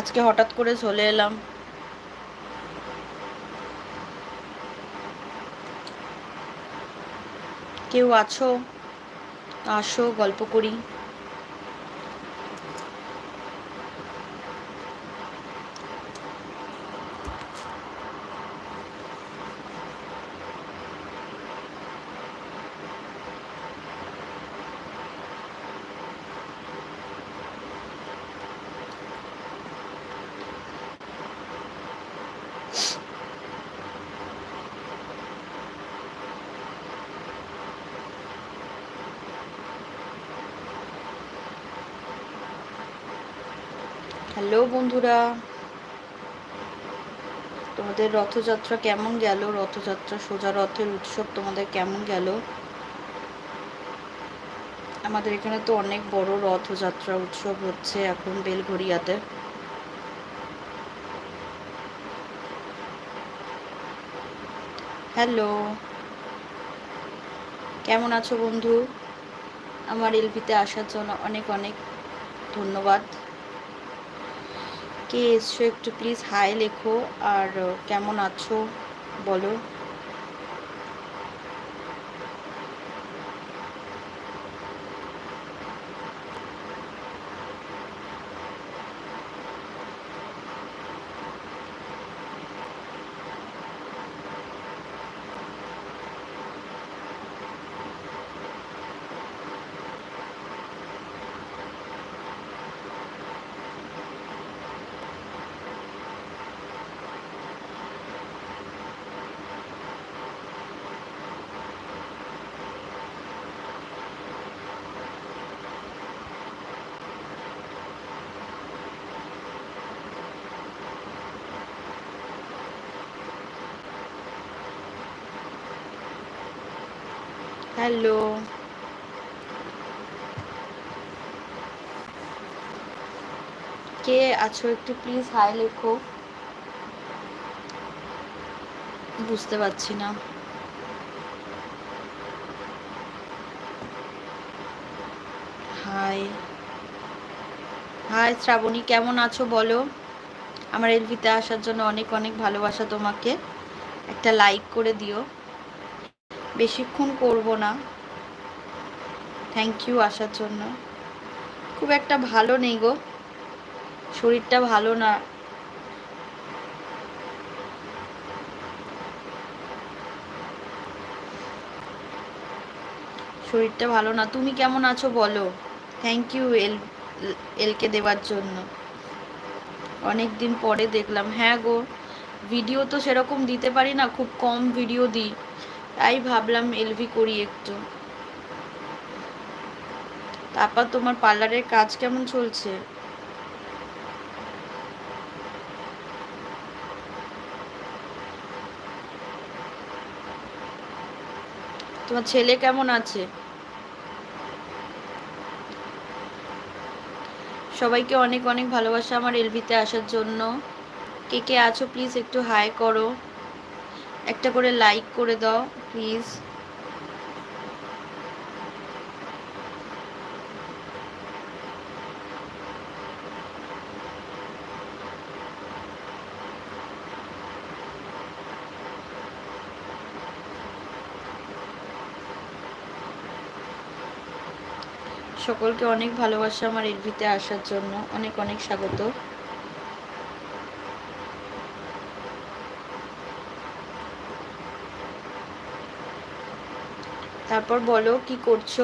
আজকে হঠাৎ করে চলে এলাম। কেউ আছো? আসো গল্প করি। হ্যালো বন্ধুরা। তোমাদের রথযাত্রা কেমন গেল? রথযাত্রা সোজা রথের উৎসব তোমাদের কেমন গেল? আমাদের এখানে তো অনেক বড় রথযাত্রা উৎসব হচ্ছে এখন বেলঘরিয়াতে হ্যালো। কেমন আছো বন্ধু? আমার এলপিতে আসার জন্য অনেক অনেক ধন্যবাদ। কে এসছো একটু প্লিজ হাই লেখো আর কেমন আছো বলো। হ্যালো। কে আছো একটু প্লিজ হাই লেখো। বুঝতে পারছি না। হাই হাই শ্রাবণী, কেমন আছো বলো? আমার এলভিতে আসার জন্য অনেক অনেক ভালোবাসা তোমাকে। একটা লাইক করে দিও। বেশিক্ষণ করব না। থ্যাংক ইউ আসার জন্য। খুব একটা ভালো নেই গো। শরীরটা ভালো না। শরীরটা ভালো না। তুমি কেমন আছো বলো? থ্যাংক ইউ এল, এলকে দেওয়ার জন্য। অনেক দিন পরে দেখলাম। হ্যাঁ গো ভিডিও তো সেরকম দিতে পারি না, খুব কম ভিডিও দিই। তাই ভাবলাম এলভি করি একটু। তারপর তোমার পার্লারের কাজ কেমন চলছে? তোমার ছেলে কেমন আছে? সবাইকে অনেক অনেক ভালোবাসা আমার এলভিতে আসার জন্য। কে কে আছো প্লিজ একটু হাই করো। একটা করে লাইক করে দাও। প্লিজ সকলকে অনেক ভালোবাসা আমার এলভিতে আসার জন্য। অনেক অনেক স্বাগত। তারপর বলো কি করছ?